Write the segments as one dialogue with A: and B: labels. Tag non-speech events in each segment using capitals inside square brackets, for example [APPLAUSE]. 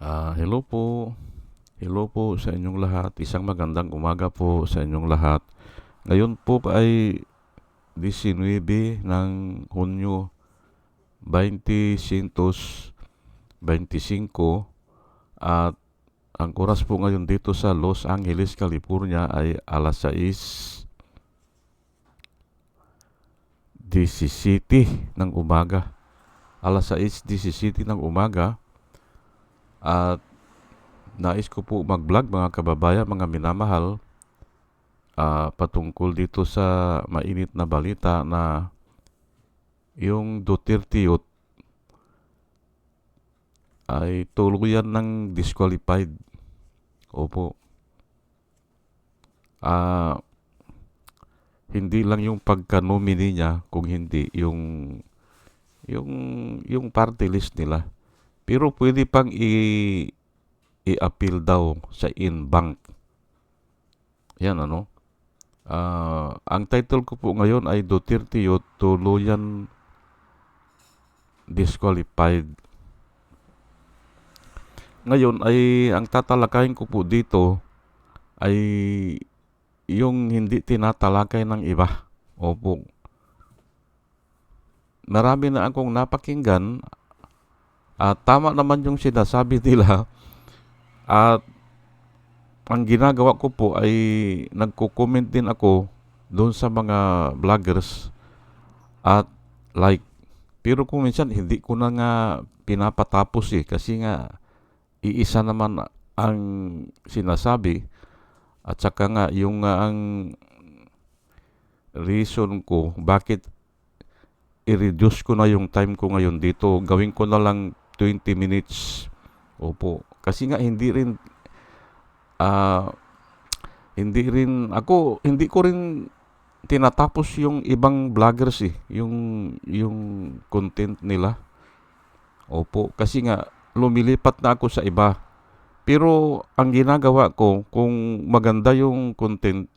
A: Ah, hello po. Hello po sa inyong lahat. Isang magandang umaga po sa inyong lahat. Ngayon po ay 19 ng Hunyo 2025 at ang oras po ngayon dito sa Los Angeles, California ay alas 6 17 ng umaga. Alas 6.17 ng umaga at nais ko po mag-vlog mga kababayan, mga minamahal ah, patungkol dito sa mainit na balita na yung Duterte youth ay tuluyan ng disqualified. Opo. Ah, hindi lang yung pagka-nominee niya, kung hindi yung yung yung party list nila. Pero pwede pang i i-appeal daw sa in-bank. Yan ano. Ah, ang title ko po ngayon ay Duterte Youth Tuluyan Disqualified. Ngayon ay ang tatalakayin ko po dito ay yung hindi tinatalakay ng iba. Opo. Marami na akong napakinggan at tama naman yung sinasabi [LAUGHS] nila at ang ginagawa ko po ay nagko-comment din ako doon sa mga vloggers at like. Pero kung minsan hindi ko na nga pinapatapos eh kasi nga iisa naman ang sinasabi at saka nga yung nga ang reason ko bakit i-reduce ko na yung time ko ngayon dito. Gawin ko na lang 20 minutes. Opo. Kasi nga hindi rin ah hindi rin ako hindi ko rin tinatapos yung ibang vloggers eh, yung yung content nila. Opo, kasi nga lumilipat na ako sa iba. Pero ang ginagawa ko kung maganda yung content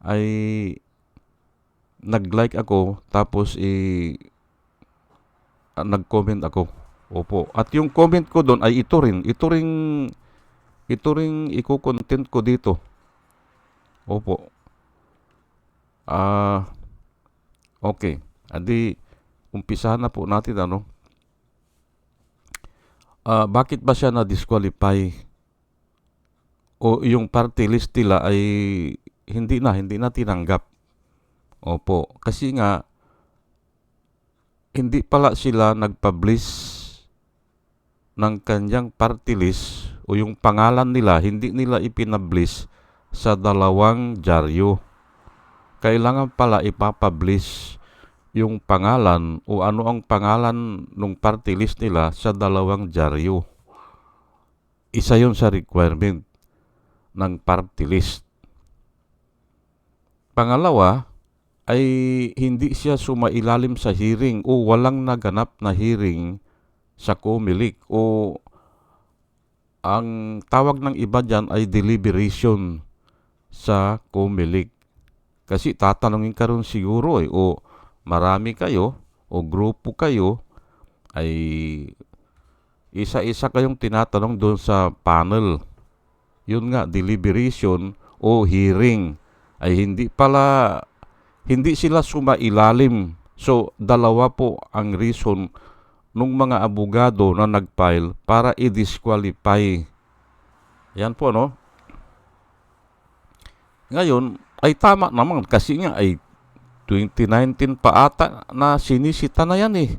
A: ay nag-like ako tapos i ah, nag-comment ako. Opo. At yung comment ko doon ay ito rin. Ito ring ito ring iko-content ko dito. Opo. Ah okay. Adi umpisahan na po natin ano. Ah bakit ba siya na disqualify? O yung party list nila ay hindi na hindi na tinanggap. Opo, kasi nga hindi pala sila nag-publish ng kanyang party list o yung pangalan nila, hindi nila ipinablish sa dalawang dyaryo. Kailangan pala ipapublish yung pangalan o ano ang pangalan ng party list nila sa dalawang dyaryo. Isa yon sa requirement ng party list. Pangalawa, ay hindi siya sumailalim sa hearing o walang naganap na hearing sa COMELEC o ang tawag ng iba dyan ay deliberation sa COMELEC. Kasi tatanungin ka rin siguro eh, o marami kayo o grupo kayo ay isa-isa kayong tinatanong doon sa panel. Yun nga, deliberation o hearing ay hindi pala hindi sila sumailalim. So, dalawa po ang reason nung mga abogado na nag-file para i-disqualify. Yan po, no? Ngayon, ay tama naman kasi nga ay 2019 pa ata na sinisita na yan eh.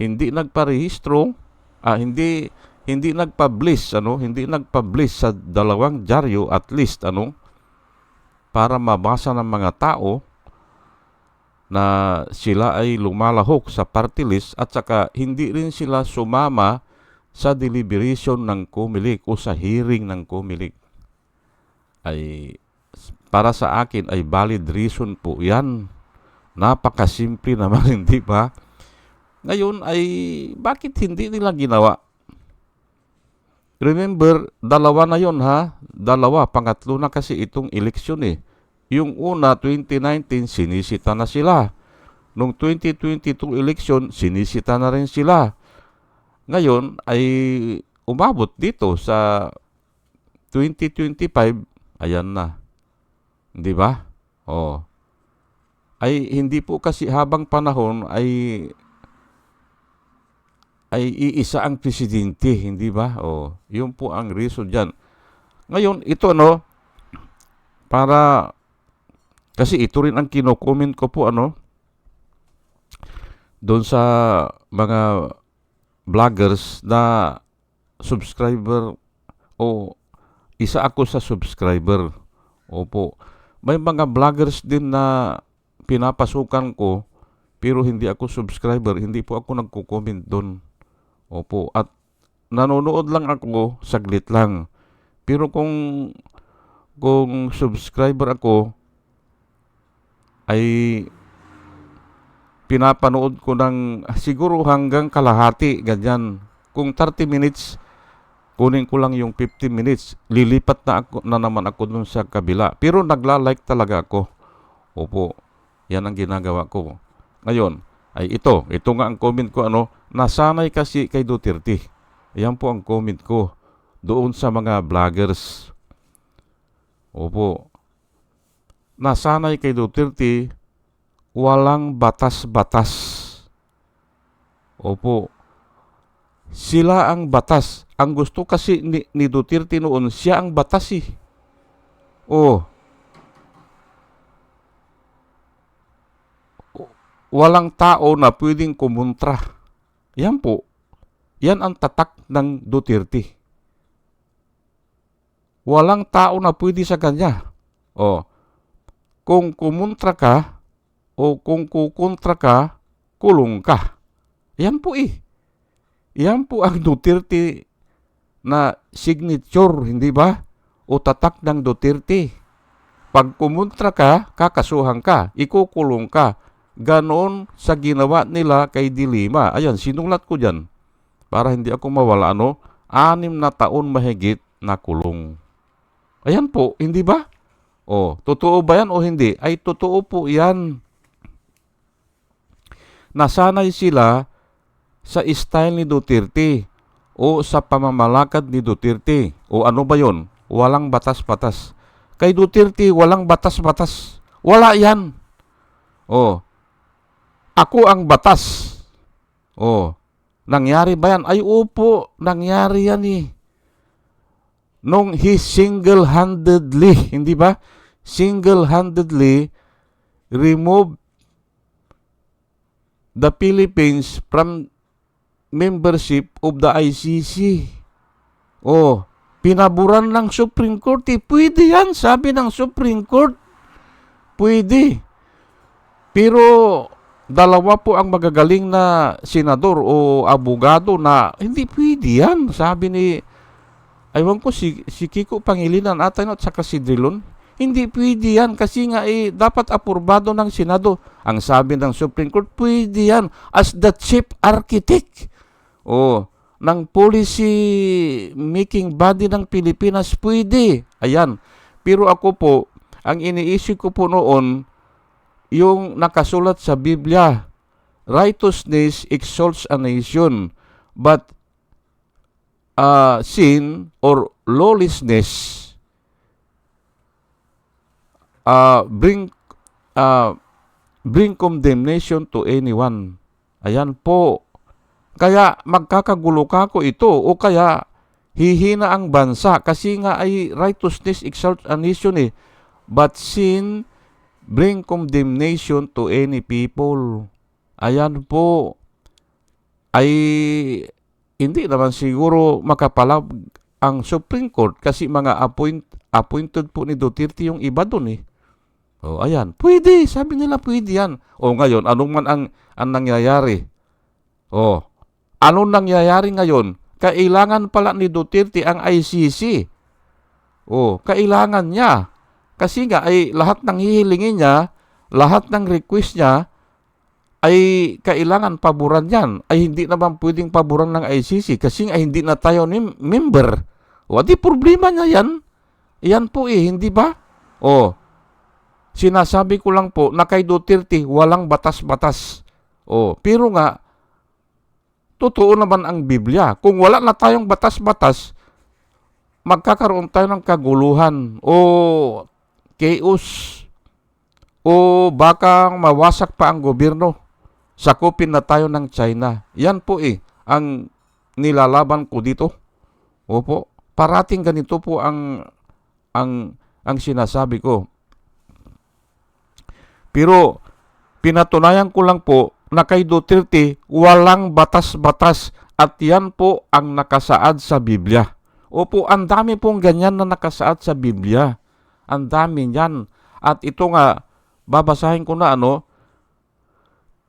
A: Hindi nagparehistro, ah, hindi hindi nag-publish, ano, hindi nag-publish sa dalawang dyaryo at least, ano, para mabasa ng mga tao na sila ay lumalahok sa party list at saka hindi rin sila sumama sa deliberation ng COMELEC o sa hearing ng COMELEC ay para sa akin ay valid reason po yan. Napakasimple naman, [LAUGHS] hindi ba? Ngayon ay bakit hindi nila ginawa? Remember, dalawa na yon ha? Dalawa, pangatlo na kasi itong eleksyon eh. Yung una, 2019, sinisita na sila. Nung 2022 election, sinisita na rin sila. Ngayon ay umabot dito sa 2025, ayan na. Di ba? Oh. Ay hindi po kasi habang panahon ay ay iisa ang presidente, hindi ba? Oh, yun po ang reason diyan. Ngayon, ito no para kasi ito rin ang kino-comment ko po ano doon sa mga vloggers na subscriber o isa ako sa subscriber. Opo. May mga vloggers din na pinapasukan ko pero hindi ako subscriber, hindi po ako nagko-comment doon. Opo. At nanonood lang ako, saglit lang. Pero kung kung subscriber ako ay pinapanood ko ng siguro hanggang kalahati, ganyan. Kung 30 minutes, kunin ko lang yung 15 minutes. Lilipat na, ako, na naman ako dun sa kabila. Pero nagla-like talaga ako. Opo, yan ang ginagawa ko. Ngayon, ay ito, ito nga ang comment ko, ano, nasanay kasi kay Duterte. Yan po ang comment ko doon sa mga vloggers. Opo, nasanay kay Duterte, walang batas-batas. Opo. Sila ang batas. Ang gusto kasi ni, ni Duterte noon, siya ang batas eh. Oh. Walang tao na pwedeng kumontra. Yan po. Yan ang tatak ng Duterte. Walang tao na pwede sa kanya. Oh. Kung kumontra ka, o kung kukontra ka, kulong ka. Yan po eh. Yan po ang Duterte na signature, hindi ba? O tatak ng Duterte. Pag kumontra ka, kakasuhan ka, ikukulong ka. Ganon sa ginawa nila kay Dilima. Ayan, sinulat ko dyan. Para hindi ako mawala, ano? Anim na taon mahigit na kulong. Ayan po, hindi ba? O, totoo ba yan o hindi? Ay, totoo po yan nasanay sila sa style ni Duterte o sa pamamalakad ni Duterte. O ano ba yon? Walang batas-batas. Kay Duterte, walang batas-batas. Wala yan. O, ako ang batas. O, nangyari ba yan? Ay, opo, nangyari yan eh. Nung he single-handedly, hindi ba? Single-handedly remove the Philippines from membership of the ICC. Oh, pinaburan ng Supreme Court. Eh. Pwede yan, sabi ng Supreme Court. Pwede. Pero dalawa po ang magagaling na senador o abogado na hindi pwede yan. Sabi ni, aywan ko, si, si Kiko Pangilinan ata at saka si Drilon. Hindi pwede yan kasi nga eh, dapat apurbado ng Senado. Ang sabi ng Supreme Court, pwede yan as the chief architect o ng policy making body ng Pilipinas, pwede. Ayan. Pero ako po, ang iniisip ko po noon, yung nakasulat sa Biblia, righteousness exalts a nation, but uh, sin or lawlessness uh, bring uh, bring condemnation to anyone. Ayan po. Kaya magkakagulo ka ko ito o kaya hihina ang bansa kasi nga ay righteousness exalt a nation eh. But sin bring condemnation to any people. Ayan po. Ay hindi naman siguro makapalab ang Supreme Court kasi mga appoint, appointed po ni Duterte yung iba doon eh. Oh, ayan. Pwede. Sabi nila pwede yan. O ngayon, anong man ang, ang nangyayari? Oh, anong nangyayari ngayon? Kailangan pala ni Duterte ang ICC. Oh, kailangan niya. Kasi nga ay lahat ng hihilingin niya, lahat ng request niya ay kailangan paboran yan. Ay hindi naman pwedeng paboran ng ICC kasi nga hindi na tayo ni member. O di problema niya yan. Yan po eh, hindi ba? Oh, Sinasabi ko lang po na kay Duterte walang batas-batas. Oh, pero nga totoo naman ang Biblia. Kung wala na tayong batas-batas, magkakaroon tayo ng kaguluhan o chaos o baka mawasak pa ang gobyerno. Sakupin na tayo ng China. Yan po eh, ang nilalaban ko dito. Opo, parating ganito po ang ang ang sinasabi ko. Pero pinatunayan ko lang po na kay Duterte walang batas-batas at yan po ang nakasaad sa Biblia. Opo, ang dami pong ganyan na nakasaad sa Biblia. Ang dami niyan. At ito nga, babasahin ko na ano,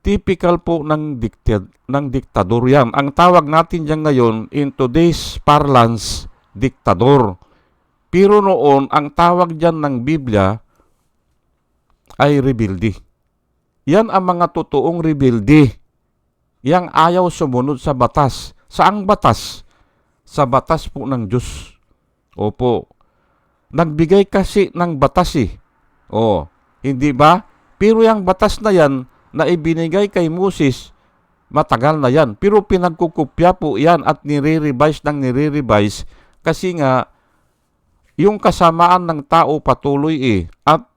A: typical po ng, dictat ng diktador yan. Ang tawag natin dyan ngayon, in today's parlance, diktador. Pero noon, ang tawag dyan ng Biblia ay rebelde. Yan ang mga totoong rebelde. Yang ayaw sumunod sa batas. Saang batas? Sa batas po ng Diyos. Opo. Nagbigay kasi ng batas eh. O, hindi ba? Pero yung batas na yan na ibinigay kay Moses, matagal na yan. Pero pinagkukupya po yan at nire-revise ng nire-revise kasi nga yung kasamaan ng tao patuloy eh. At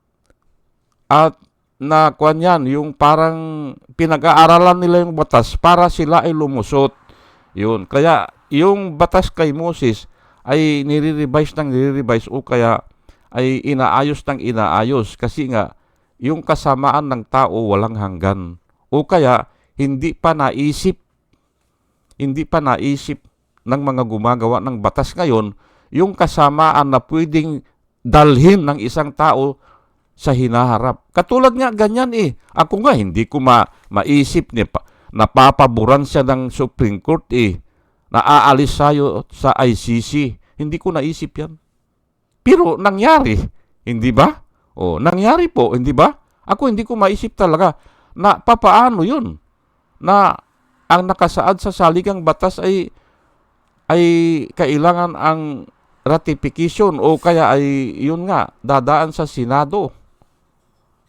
A: at na kwan yan, yung parang pinag-aaralan nila yung batas para sila ay lumusot. Yun. Kaya yung batas kay Moses ay nire-revise ng nire-revise o kaya ay inaayos ng inaayos kasi nga yung kasamaan ng tao walang hanggan. O kaya hindi pa naisip hindi pa naisip ng mga gumagawa ng batas ngayon yung kasamaan na pwedeng dalhin ng isang tao sa hinaharap. Katulad nga ganyan eh. Ako nga hindi ko ma maisip ni pa, napapaboran siya ng Supreme Court eh. Naaalis sayo sa ICC. Hindi ko naisip yan. Pero nangyari, hindi ba? O, nangyari po, hindi ba? Ako hindi ko maisip talaga na papaano yun. Na ang nakasaad sa saligang batas ay ay kailangan ang ratification o kaya ay yun nga dadaan sa Senado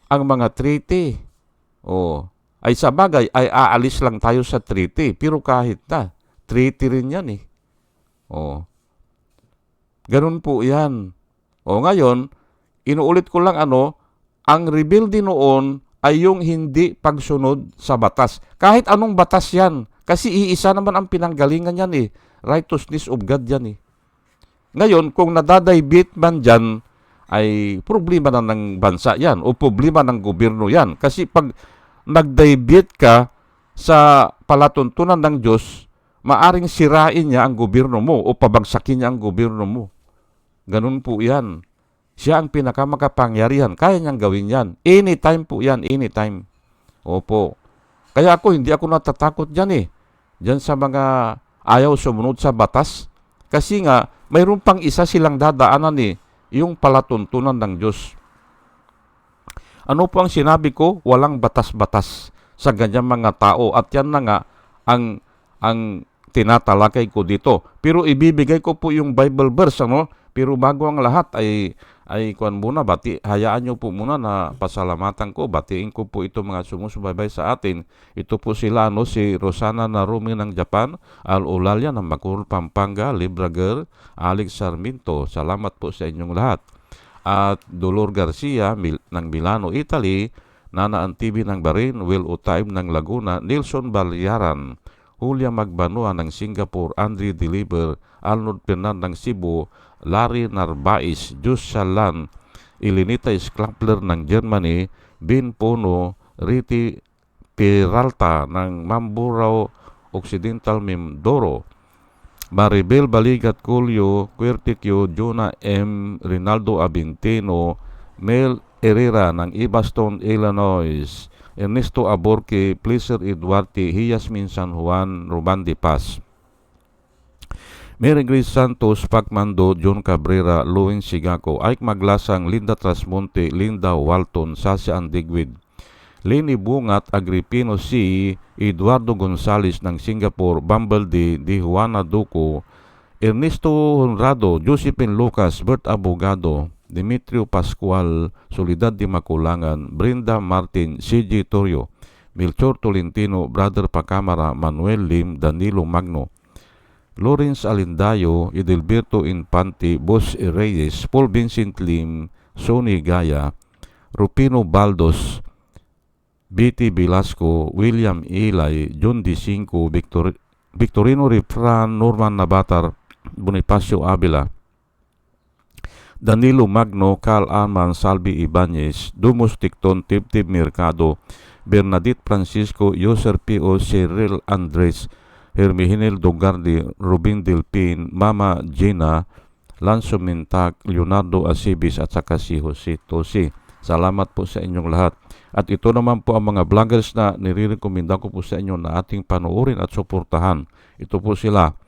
A: ang mga treaty. O, ay sa bagay, ay aalis lang tayo sa treaty. Pero kahit na, treaty rin yan eh. O, ganun po yan. O ngayon, inuulit ko lang ano, ang rebelde noon ay yung hindi pagsunod sa batas. Kahit anong batas yan. Kasi iisa naman ang pinanggalingan yan eh. Righteousness of God yan eh. Ngayon, kung nadadaybit man dyan, ay problema na ng bansa yan o problema ng gobyerno yan. Kasi pag nagdaybit ka sa palatuntunan ng Diyos, maaring sirain niya ang gobyerno mo o pabagsakin niya ang gobyerno mo. Ganun po yan. Siya ang pinakamakapangyarihan. Kaya niyang gawin yan. Anytime po yan. Anytime. Opo. Kaya ako, hindi ako natatakot dyan eh. Dyan sa mga ayaw sumunod sa batas. Kasi nga, mayroon pang isa silang dadaanan eh yung palatuntunan ng Diyos. Ano po ang sinabi ko? Walang batas-batas sa ganyang mga tao at yan na nga ang ang tinatalakay ko dito. Pero ibibigay ko po yung Bible verse ano. Pero bago ang lahat ay ay kuan muna bati hayaan niyo po muna na pasalamatan ko. Batiin ko po ito mga sumusubaybay sa atin. Ito po sila ano si Rosana Narumi ng Japan Al Ulalia ng Macul Pampanga Librager Alex Sarmiento salamat po sa inyong lahat. At Dolor Garcia Mil- ng Milano Italy Nana Antibi ng Barin Will Utaim ng Laguna Nilson Balyaran Julia Magbanua ng Singapore Andre Deliver Arnold Pernan ng Cebu Larry Narbais, Jus Salan, Ilinita Sklampler ng Germany, Bin Pono, Riti Peralta ng Mamburao Occidental Mindoro, Maribel Baligat Culio, Querticio, Jonah M. Rinaldo Abintino, Mel Herrera ng Ibaston, Illinois, Ernesto Aborque, Pleaser Eduarte, Hiyasmin San Juan, Ruban de Paz. Mary Grace Santos, Pacmando, John Cabrera, Louis Sigaco, Ike Maglasang, Linda Trasmonte, Linda Walton, Sasha Andigwid, Lenny Bungat, Agripino C., Eduardo Gonzales ng Singapore, Bumble D., Di Juana Duco, Ernesto Honrado, Josephine Lucas, Bert Abogado, Demetrio Pascual, Solidad de Maculangan, Brenda Martin, CJ Torio, Melchor Tolentino, Brother Pacamara, Manuel Lim, Danilo Magno, Lawrence Alindayo, Edelberto Infante, Boss Reyes, Paul Vincent Lim, Sonny Gaya, Rupino Baldos, BT Velasco, William Ilay, John D. Cinco, Victor, Victorino Refran, Norman Nabatar, Bonifacio Avila, Danilo Magno, Carl Arman, Salvi Ibanez, Dumus Ticton, Tibtib Mercado, Bernadette Francisco, Yoser P.O. Cyril Andres, Hermihinel Dogardi, Rubin Delpin, Mama Gina, Lanzo Mintag, Leonardo Asibis at saka si Jose Tosi. Salamat po sa inyong lahat. At ito naman po ang mga vloggers na nire-recommenda ko po sa inyo na ating panoorin at suportahan. Ito po sila.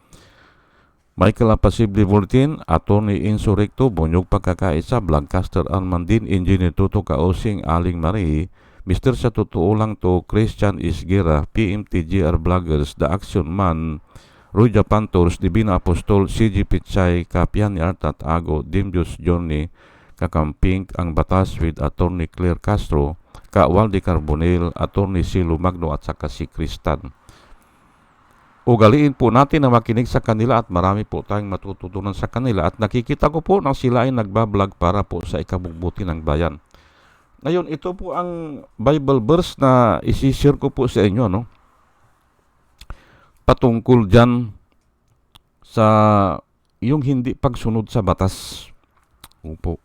A: Michael Apasible Bulletin, Attorney Insurrecto, Bonyog Pagkakaisa, Vlogcaster Armandin, Engineer Tuto Kaosing, Aling Marie, Mr. Sa Totoo Lang To, Christian Isgira, PMTGR Vloggers, The Action Man, Roy Japan Tours, Divina Apostol, CG Pichay, Kapian ni Artat Ago, Dimjus Johnny, Kakamping, Ang Batas with Attorney Claire Castro, Ka Waldi Carbonel, Attorney Silo Magno at saka si Kristan. Ugaliin po natin na makinig sa kanila at marami po tayong matututunan sa kanila at nakikita ko po na sila ay nagbablog para po sa ikabubuti ng bayan. Ngayon, ito po ang Bible verse na isishare ko po sa inyo, no? Patungkol dyan sa yung hindi pagsunod sa batas. Upo.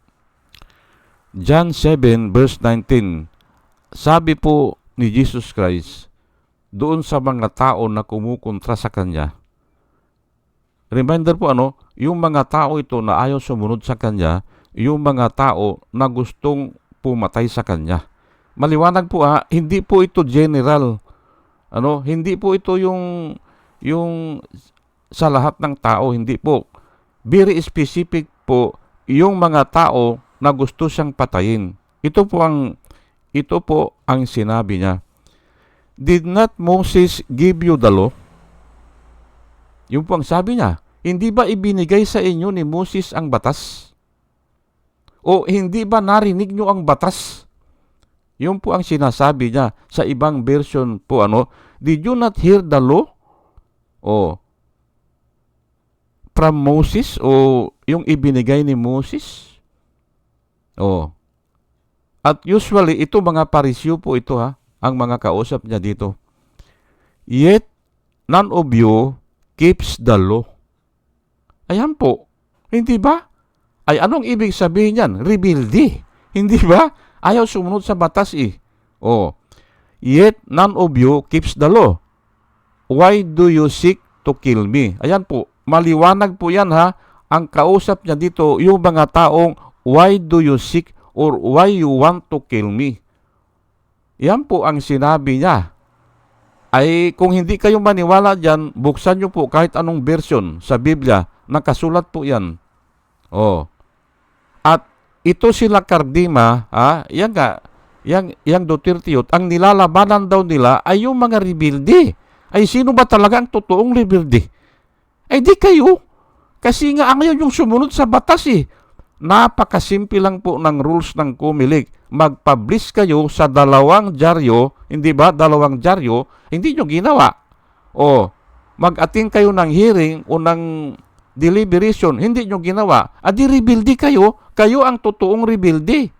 A: John 7 verse 19. Sabi po ni Jesus Christ doon sa mga tao na kumukontra sa kanya. Reminder po ano, yung mga tao ito na ayaw sumunod sa kanya, yung mga tao na gustong pumatay sa kanya. Maliwanag po ha, hindi po ito general. Ano, hindi po ito yung yung sa lahat ng tao, hindi po. Very specific po yung mga tao na gusto siyang patayin. Ito po ang ito po ang sinabi niya. Did not Moses give you the law? Yung po ang sabi niya. Hindi ba ibinigay sa inyo ni Moses ang batas? O hindi ba narinig nyo ang batas? Yun po ang sinasabi niya sa ibang version po ano, Did you not hear the law? O from Moses o yung ibinigay ni Moses? O at usually ito mga parisyo po ito ha, ang mga kausap niya dito. Yet none of you keeps the law. Ayan po. Hindi ba? Ay anong ibig sabihin yan? Rebelde. Hindi ba? Ayaw sumunod sa batas eh. Oh. Yet none of you keeps the law. Why do you seek to kill me? Ayan po. Maliwanag po yan ha. Ang kausap niya dito, yung mga taong why do you seek or why you want to kill me? Yan po ang sinabi niya. Ay kung hindi kayo maniwala dyan, buksan nyo po kahit anong version sa Biblia Nakasulat po yan. Oh. At ito sila Cardima, ha? Yan nga, yang, yang Duterte ang nilalabanan daw nila ay yung mga rebelde. Ay sino ba talaga ang totoong rebelde? Ay di kayo. Kasi nga ang yung sumunod sa batas eh. Napakasimple lang po ng rules ng Kumilig. Mag-publish kayo sa dalawang dyaryo, hindi ba? Dalawang dyaryo, hindi nyo ginawa. O, mag-ating kayo ng hearing o ng deliberation, hindi nyo ginawa, adi rebuildi kayo, kayo ang totoong rebuildi.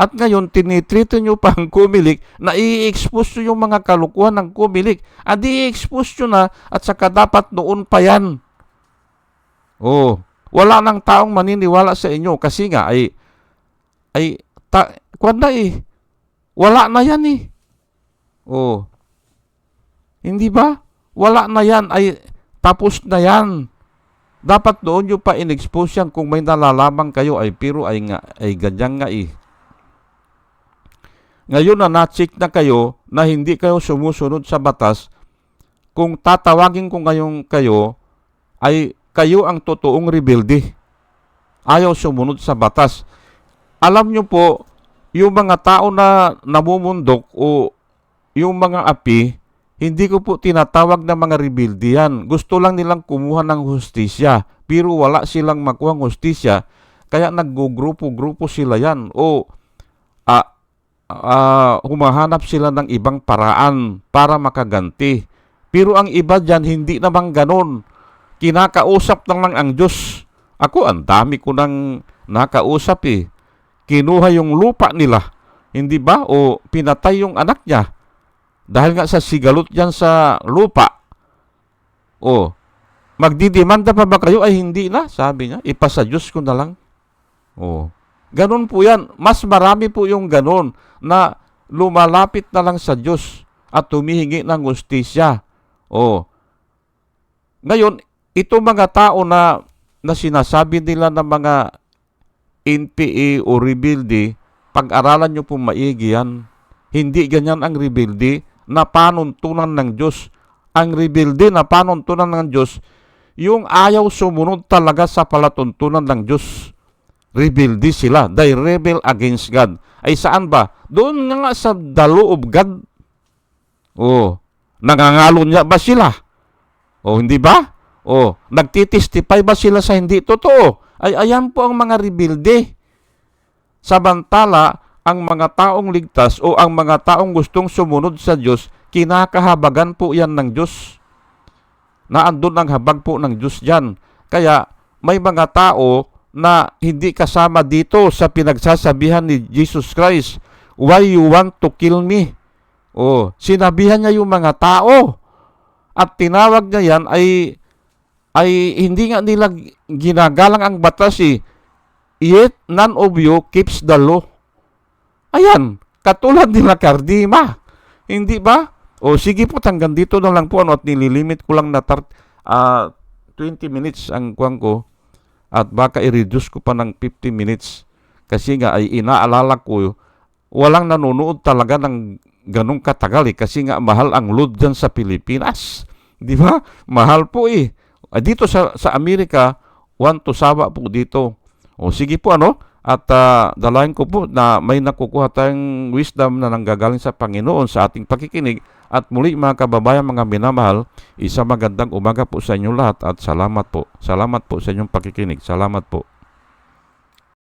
A: At ngayon, tinitrito nyo pa ang kumilik na i-expose nyo yung mga kalukuhan ng kumilik. Adi i-expose nyo na at saka dapat noon pa yan. Oh, wala nang taong maniniwala sa inyo kasi nga ay ay ta, kwanda eh. Wala na yan eh. Oh. Hindi ba? Wala na yan ay tapos na yan. Dapat doon nyo pa in-expose yan kung may nalalaman kayo ay pero ay, nga, ay ganyan nga eh. Ngayon na na-check na kayo na hindi kayo sumusunod sa batas, kung tatawagin ko ngayong kayo, ay kayo ang totoong rebelde. Ayaw sumunod sa batas. Alam nyo po, yung mga tao na namumundok o yung mga api, hindi ko po tinatawag na mga rebelde yan. Gusto lang nilang kumuha ng hustisya. Pero wala silang makuha ng hustisya. Kaya naggugrupo-grupo sila yan. O, ah, ah, humahanap sila ng ibang paraan para makaganti. Pero ang iba dyan, hindi naman ganon. Kinakausap lang lang ang Diyos. Ako, ang dami ko nang nakausap eh. Kinuha yung lupa nila. Hindi ba? O pinatay yung anak niya. Dahil nga sa sigalot dyan sa lupa. O, magdidemanda pa ba kayo? Ay, hindi na, sabi niya. Ipasa Diyos ko na lang. O, ganun po yan. Mas marami po yung ganun na lumalapit na lang sa Diyos at tumihingi ng ustisya. O, ngayon, ito mga tao na, na sinasabi nila ng mga NPA o rebelde, pag-aralan nyo po maigi yan. Hindi ganyan ang rebelde na panuntunan ng Diyos. Ang rebelde na panuntunan ng Diyos, yung ayaw sumunod talaga sa palatuntunan ng Diyos. Rebelde sila. They rebel against God. Ay saan ba? Doon nga sa the law of God. Oh, nangangalo niya ba sila? O hindi ba? O nagtitestify ba sila sa hindi totoo? Ay ayan po ang mga rebelde. Samantala, ang mga taong ligtas o ang mga taong gustong sumunod sa Diyos, kinakahabagan po yan ng Diyos. Naandun ang habag po ng Diyos dyan. Kaya may mga tao na hindi kasama dito sa pinagsasabihan ni Jesus Christ, Why you want to kill me? O, sinabihan niya yung mga tao. At tinawag niya yan ay ay hindi nga nila ginagalang ang batas eh. Yet none of you keeps the law. Ayan, katulad nila Kardima. Hindi ba? O sige po, hanggang dito na lang po ano, at nililimit ko lang na tar, ah, 20 minutes ang kuwang ko at baka i-reduce ko pa ng 50 minutes kasi nga ay inaalala ko walang nanonood talaga ng ganong katagal eh kasi nga mahal ang load dyan sa Pilipinas. Di ba? Mahal po eh. Ah, Dito sa, sa Amerika, one to sawa po dito. O sige po ano, at ah, dalayan ko po na may nakukuha tayong wisdom na nanggagaling sa Panginoon sa ating pakikinig. At muli mga kababayan, mga minamahal, isa magandang umaga po sa inyo lahat at salamat po. Salamat po sa inyong pakikinig. Salamat po.